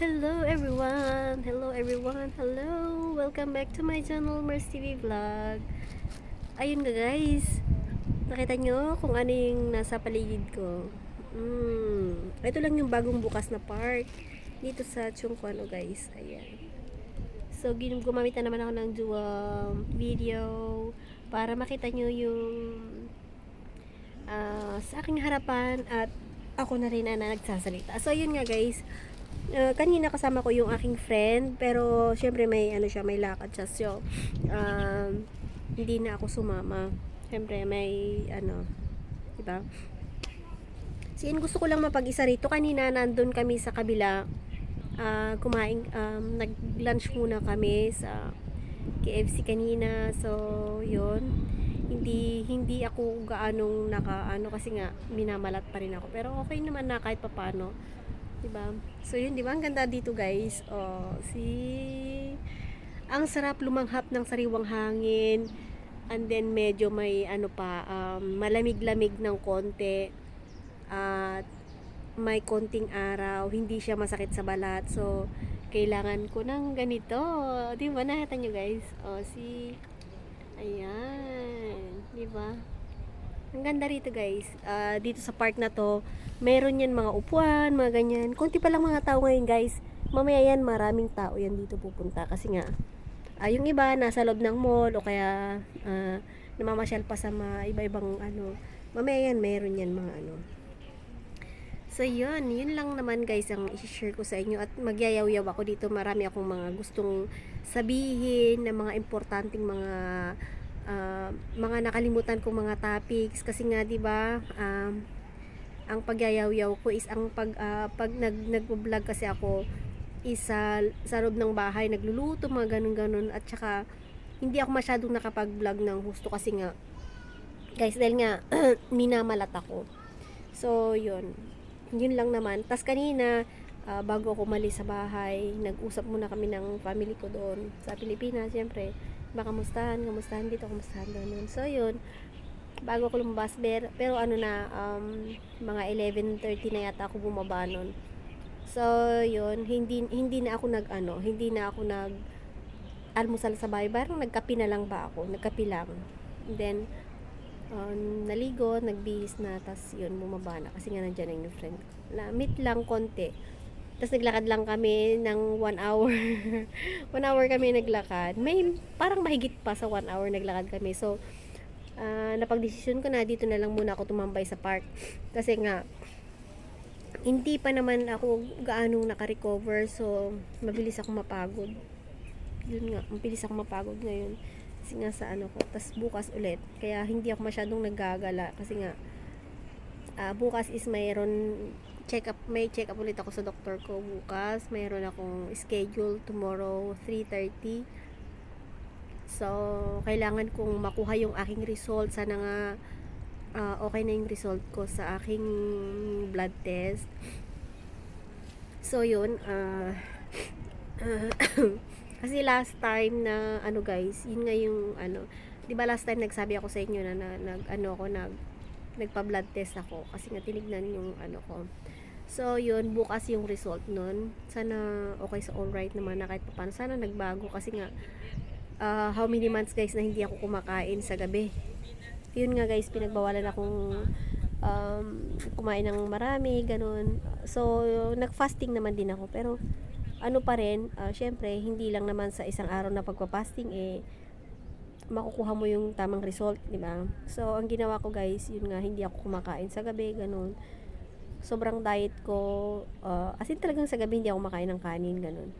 Hello everyone! Hello everyone! Hello! Welcome back to my channel, Mers TV Vlog. Ayun nga guys, nakita nyo kung ano yung nasa paligid ko. Mm, ito lang yung bagong bukas na park dito sa Chungkwano guys. Ayan. So, gumamit na naman ako ng dual video para makita nyo yung ah, sa aking harapan at ako na rin na nagsasalita. So, yun nga guys. Uh, kanina kasama ko yung aking friend pero syempre may ano siya may lakad siya. So um, hindi na ako sumama. Syempre may ano di ba? Yun gusto ko lang mapag-isa rito. Kanina nandun kami sa kabila. Uh, kumain um, nag lunch muna kami sa KFC kanina. So yun. Hindi hindi ako gaanong naka ano kasi nga minamalat pa rin ako. Pero okay naman na kahit papano Diba? So yun, diba? Ang ganda dito guys. Oh, si ang sarap lumanghap ng sariwang hangin. And then medyo may ano pa, um, malamig-lamig ng konti. At may konting araw, hindi siya masakit sa balat. So kailangan ko ng ganito. Di ba? Nakita nyo guys? Oh, si Ayan. Di ba? Ang ganda rito guys. Ah, dito sa park na to, meron yan mga upuan, mga ganyan. Kunti pa lang mga tao ngayon guys. Mamaya yan, maraming tao yan dito pupunta. Kasi nga, ah, yung iba nasa loob ng mall o kaya ah, namamasyal pa sa mga iba-ibang ano. Mamaya yan, meron yan mga ano. So yun, yun lang naman guys ang i-share ko sa inyo at magyayaw-yaw ako dito. Marami akong mga gustong sabihin na mga importanteng mga uh, mga nakalimutan kong mga topics kasi nga 'di ba um, ang pagyayaw-yaw ko is ang pag uh, pag nag nagvo-vlog kasi ako isa sa loob ng bahay nagluluto mga ganun-ganun. At saka hindi ako masyadong nakapag-vlog ng husto kasi nga guys dahil nga minamalat ako. So yun. Yun lang naman. Tas kanina uh, bago ako mali sa bahay nag-usap muna kami ng family ko doon sa Pilipinas syempre baka kamustahan, kamustahan dito, kamustahan doon. So, yun. Bago ako lumabas, pero, pero ano na, um, mga 11.30 na yata ako bumaba nun. So, yun. Hindi, hindi na ako nag, ano, hindi na ako nag, almusal sa bahay. Parang nagkapi na lang ba ako? Nagkapi lang. And then, um, naligo, nagbihis na, tas yun, bumaba na. Kasi nga nandiyan na yung friend. Na, meet lang konti tapos naglakad lang kami ng one hour. one hour kami naglakad. May parang mahigit pa sa one hour naglakad kami. So, uh, napagdesisyon ko na dito na lang muna ako tumambay sa park. Kasi nga, hindi pa naman ako gaano naka-recover. So, mabilis ako mapagod. Yun nga, mabilis ako mapagod ngayon. Kasi nga sa ano ko. Tapos bukas ulit. Kaya hindi ako masyadong naggagala. Kasi nga, uh, bukas is mayroon check up, may check up ulit ako sa doktor ko bukas. Mayroon akong schedule tomorrow 3.30. So, kailangan kong makuha yung aking result. Sana nga uh, okay na yung result ko sa aking blood test. So, yun. Uh, uh, kasi last time na, ano guys, yun nga yung, ano, di ba last time nagsabi ako sa inyo na, na nag, ano ko, nag, nagpa-blood test ako kasi nga tinignan yung ano ko So, yun, bukas yung result nun. Sana okay sa alright naman na kahit paano. Sana nagbago kasi nga, uh, how many months guys na hindi ako kumakain sa gabi. Yun nga guys, pinagbawalan akong um, kumain ng marami, ganun. So, nag-fasting naman din ako. Pero, ano pa rin, uh, syempre, hindi lang naman sa isang araw na pagpa-fasting, eh, makukuha mo yung tamang result, di ba? So, ang ginawa ko guys, yun nga, hindi ako kumakain sa gabi, ganun sobrang diet ko uh, as in talagang sa gabi hindi ako makain ng kanin ganun.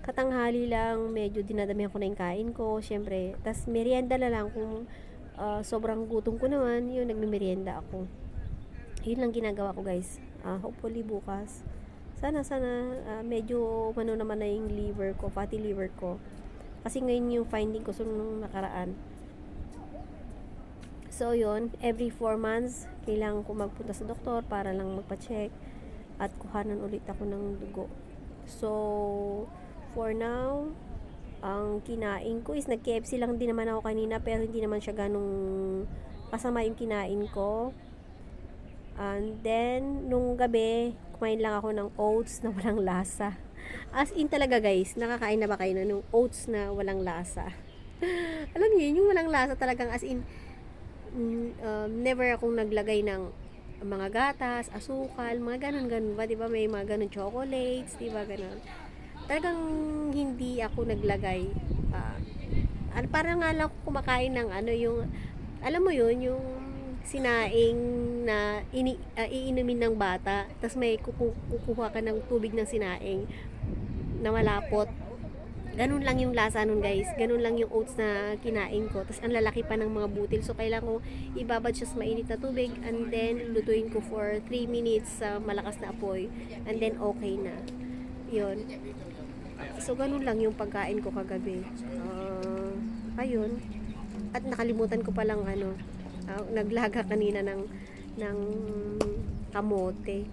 Katanghali lang medyo dinadamihan ko na yung kain ko syempre. Tas merienda na lang kung uh, sobrang gutom ko naman yun nagme-merienda ako. Yun lang ginagawa ko guys. Uh, hopefully bukas. Sana sana uh, medyo ano naman na yung liver ko fatty liver ko. Kasi ngayon yung finding ko so nung nakaraan So, yun, every 4 months, kailangan ko magpunta sa doktor para lang magpa-check at kuhanan ulit ako ng dugo. So, for now, ang kinain ko is nag-KFC lang din naman ako kanina pero hindi naman siya ganong kasama yung kinain ko. And then, nung gabi, kumain lang ako ng oats na walang lasa. As in talaga guys, nakakain na ba kayo na nung oats na walang lasa? Alam niyo yun, yung walang lasa talagang as in, um, never akong naglagay ng mga gatas, asukal, mga ganun-ganun ba? Di ba may mga ganun chocolates, di ba ganun? Talagang hindi ako naglagay. ano, parang nga lang kumakain ng ano yung, alam mo yun, yung sinaing na ini, ah, iinumin ng bata, tapos may kuku, kukuha ka ng tubig ng sinaing na malapot. Ganun lang yung lasa nun guys. Ganun lang yung oats na kinain ko. Tapos ang lalaki pa ng mga butil. So kailangan ko ibabad siya sa mainit na tubig and then lutuin ko for 3 minutes sa malakas na apoy. And then okay na. Yun. So ganun lang yung pagkain ko kagabi. Ah, ayun. At nakalimutan ko palang ano, ah, naglaga kanina ng ng kamote.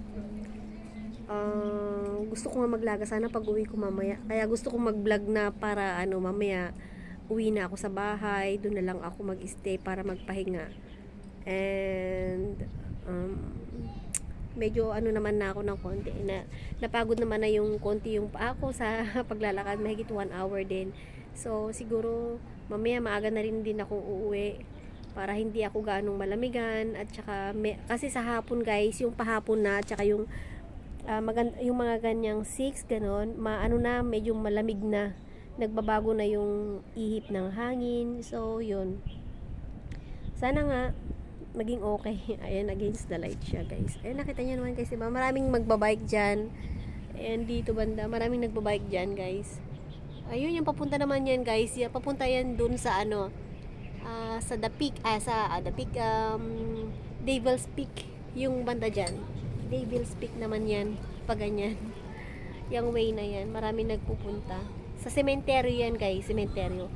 Ah, gusto ko nga maglaga sana pag uwi ko mamaya. Kaya gusto ko mag-vlog na para ano mamaya uwi na ako sa bahay, doon na lang ako mag-stay para magpahinga. And um, medyo ano naman na ako ng konti na napagod naman na yung konti yung paa ko sa paglalakad mahigit one hour din. So siguro mamaya maaga na rin din ako uuwi para hindi ako ganong malamigan at saka may, kasi sa hapon guys yung pahapon na at saka yung ah, magan- yung mga ganyang 6 ganon maano na medyo malamig na. Nagbabago na yung ihip ng hangin. So yun. Sana nga maging okay. Ayan against the light siya guys. Ayan nakita niyo naman kasi ba maraming magbabike dyan. Ayan dito banda maraming nagbabike dyan guys. Ayun yung papunta naman yan guys. Yan, papunta yan dun sa ano ah, sa The Peak ah, sa ah, The Peak um, Devil's Peak yung banda dyan Devil's Peak naman yan pag ganyan. Yung way na yan marami nagpupunta. Sa sementeryo yan guys sementeryo.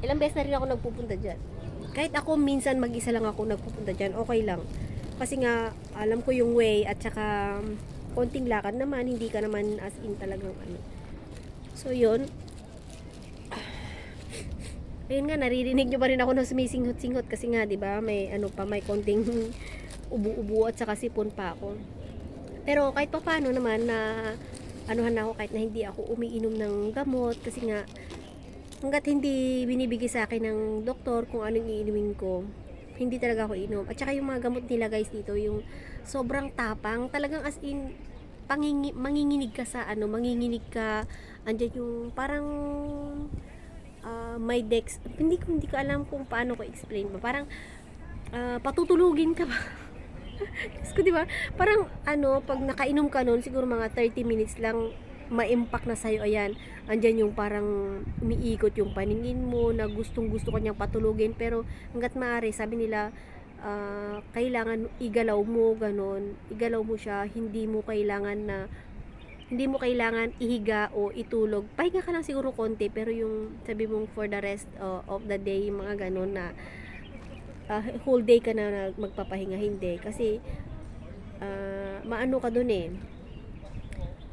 Ilang beses na rin ako nagpupunta dyan. Kahit ako minsan mag-isa lang ako nagpupunta dyan okay lang. Kasi nga alam ko yung way at saka konting lakad naman hindi ka naman as in talagang ano. So yun ayun nga naririnig nyo pa rin ako na sumisinghot-singhot kasi nga 'di ba may ano pa may konting ubu-ubo at saka sipon pa ako. Pero kahit pa paano naman na anuhan na ako kahit na hindi ako umiinom ng gamot kasi nga hanggat hindi binibigay sa akin ng doktor kung anong iinumin ko hindi talaga ako inom at saka yung mga gamot nila guys dito yung sobrang tapang. Talagang as in pangingi, manginginig ka sa ano manginginig ka andyan yung parang ah, may dex hindi ko hindi ko alam kung paano ko explain ba. Parang ah, patutulugin ka ba? Diyos ko, di ba? Parang, ano, pag nakainom ka nun, siguro mga 30 minutes lang, ma-impact na sa'yo, ayan, andyan yung parang umiikot yung paningin mo, na gustong gusto ko niyang patulugin, pero hanggat maaari, sabi nila, ah, kailangan igalaw mo, ganon, igalaw mo siya, hindi mo kailangan na, hindi mo kailangan ihiga o itulog. Pahinga ka lang siguro konti, pero yung sabi mong for the rest uh, of the day, mga ganon na, ah, whole day ka na magpapahinga hindi. Kasi ah, maano ka dun eh.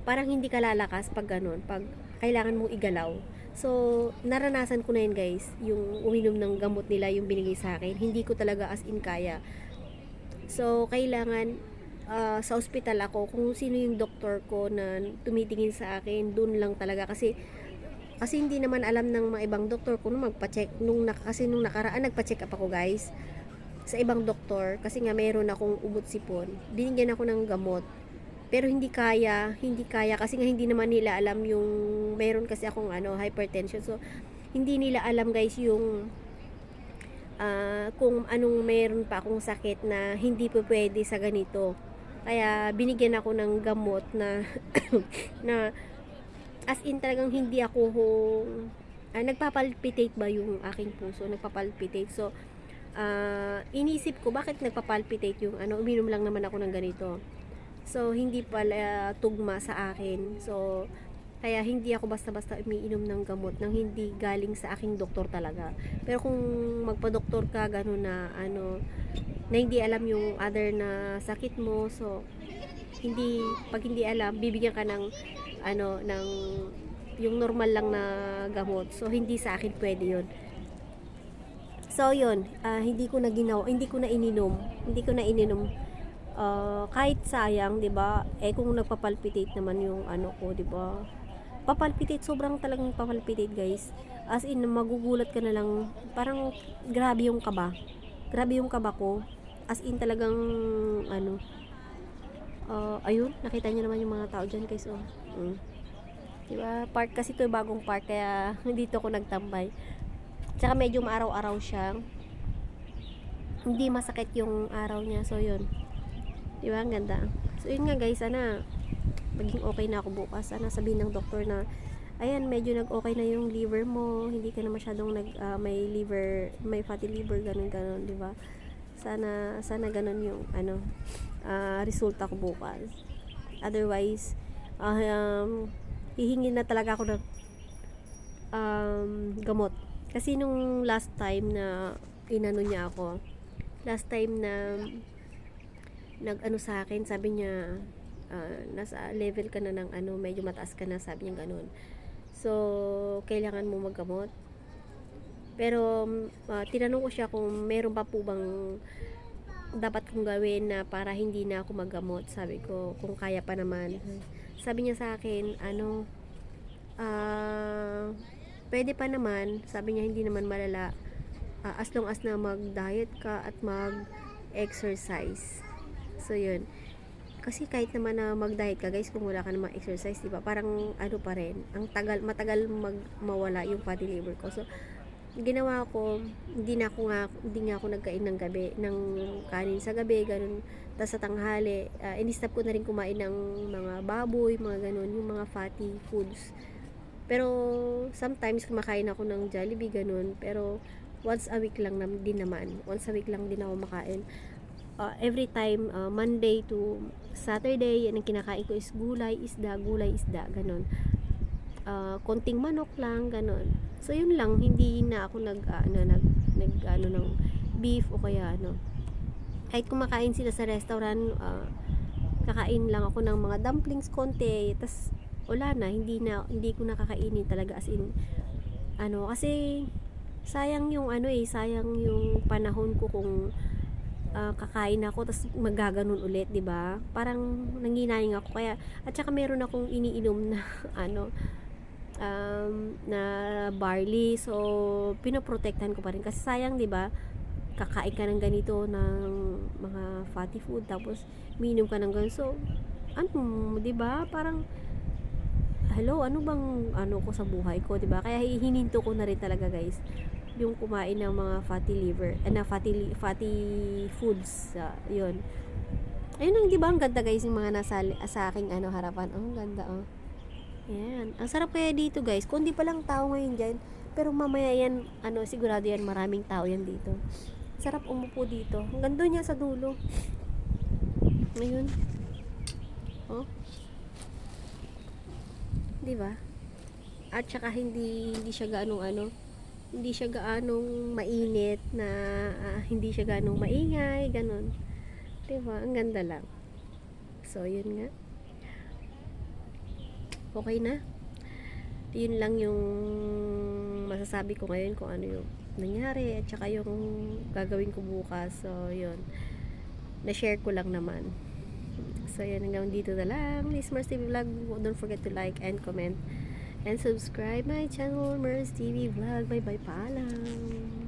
Parang hindi ka lalakas pag ganun pag kailangan mong igalaw. So naranasan ko na yun guys yung uminom ng gamot nila yung binigay sa akin. Hindi ko talaga as in kaya. So kailangan ah, sa ospital ako kung sino yung doktor ko na tumitingin sa akin dun lang talaga. Kasi kasi hindi naman alam ng mga ibang doktor kung magpa-check nung kasi nung nakaraan nagpa-check up ako guys sa ibang doktor. Kasi nga mayroon akong ubot sipon. Binigyan ako ng gamot. Pero hindi kaya hindi kaya. Kasi nga hindi naman nila alam yung mayroon kasi akong ano hypertension. So hindi nila alam guys yung ah, kung anong mayroon pa akong sakit na hindi po pwede sa ganito kaya binigyan ako ng gamot na na as in talagang hindi ako ah, nagpapalpitate ba yung aking puso? Nagpapalpitate. So ah, inisip ko bakit nagpapalpitate yung ano uminom lang naman ako ng ganito? So hindi pala tugma sa akin. So kaya hindi ako basta-basta umiinom ng gamot nang hindi galing sa aking doktor talaga. Pero kung magpa-doktor ka gano'n na ano na hindi alam yung other na sakit mo so hindi pag hindi alam bibigyan ka ng ano ng yung normal lang na gamot so hindi sa akin pwede yun so yun ah, hindi ko na ginawa hindi ko na ininom hindi ko na ininom ah, kahit sayang, 'di ba? Eh kung nagpapalpitate naman yung ano ko, 'di ba? Papalpitate, sobrang talagang papalpitate, guys. As in magugulat ka na lang, parang grabe yung kaba. Grabe yung kaba ko. As in talagang ano ah, ayun, nakita niyo naman yung mga tao diyan, guys, oh. Mm. 'Di ba? Park kasi 'to, bagong park kaya dito ako nagtambay. Tsaka medyo maaraw-araw siya. Hindi masakit yung araw niya. So, yun. Di ba? Ang ganda. So, yun nga guys. Sana maging okay na ako bukas. Sana sabihin ng doktor na ayan, medyo nag-okay na yung liver mo. Hindi ka na masyadong nag, ah, may liver, may fatty liver, ganun, ganun, di ba? Sana, sana ganun yung, ano, ah, resulta ko bukas. Otherwise, ah, um, hihingi na talaga ako ng um, gamot. Kasi nung last time na inano niya ako, last time na nag-ano sa akin, sabi niya, ah, nasa level ka na ng ano, medyo mataas ka na, sabi niya ganun. So, kailangan mo maggamot. Pero, ah, tinanong ko siya kung meron pa po bang dapat kong gawin na para hindi na ako maggamot. Sabi ko, kung kaya pa naman. Sabi niya sa akin, ano, ah, pwede pa naman. Sabi niya, hindi naman malala. Ah, as long as na mag-diet ka at mag-exercise. So, yun. Kasi kahit naman na mag-diet ka, guys, kung wala ka namang exercise, di ba? Parang ano pa rin, ang tagal, matagal mag mawala yung fatty liver ko. So, ginawa ko, hindi na ako nga, hindi nga ako nagkain ng gabi, ng kanin sa gabi, ganun. Tapos sa tanghali, uh, in-stop ko na rin kumain ng mga baboy, mga ganun, yung mga fatty foods. Pero, sometimes kumakain ako ng Jollibee, ganun. Pero, once a week lang nam- din naman. Once a week lang din ako makain. Uh, every time, uh, Monday to Saturday, yan ang kinakain ko is gulay, isda, gulay, isda, ganun. Uh, konting manok lang, ganun. So, yun lang, hindi na ako nag, uh, ano, nag, nag, ano, ng beef o kaya, ano. Kahit kumakain sila sa restaurant, uh, kakain lang ako ng mga dumplings konti, tas wala na, hindi na, hindi ko nakakainin talaga as in, ano, kasi, sayang yung ano eh, sayang yung panahon ko kung uh, kakain ako tapos magaganon ulit, 'di ba? Parang nanginayang ako kaya at saka meron akong iniinom na ano um, na barley. So pinoprotektahan ko pa rin kasi sayang, 'di ba? Kakain ka ng ganito ng mga fatty food tapos minom ka ng ganito. So ano, 'di ba? Parang hello, ano bang ano ko sa buhay ko, 'di ba? Kaya hininto ko na rin talaga, guys yung kumain ng mga fatty liver, eh, na fatty, fatty foods, uh, yun. Ayun di ba, ang ganda guys, yung mga nasa sa aking ano, harapan. Oh, ang ganda, oh. Yan. Ang sarap kaya dito guys. Kung di pa lang tao ngayon dyan, pero mamaya yan, ano, sigurado yan, maraming tao yan dito. Sarap umupo dito. Ang ganda niya sa dulo. Ayun. Oh. Di ba? At saka hindi, hindi siya gaano ano, hindi siya gaanong mainit na ah, hindi siya gaanong maingay, ganun. 'Di ba? Ang ganda lang. So, yun nga. Okay na. Yun lang yung masasabi ko ngayon kung ano yung nangyari at saka yung gagawin ko bukas. So, yun. Na-share ko lang naman. So, yan hanggang dito na lang. This Mars TV Vlog. Don't forget to like and comment and subscribe my channel, Mers TV Vlog. Bye-bye, paalam!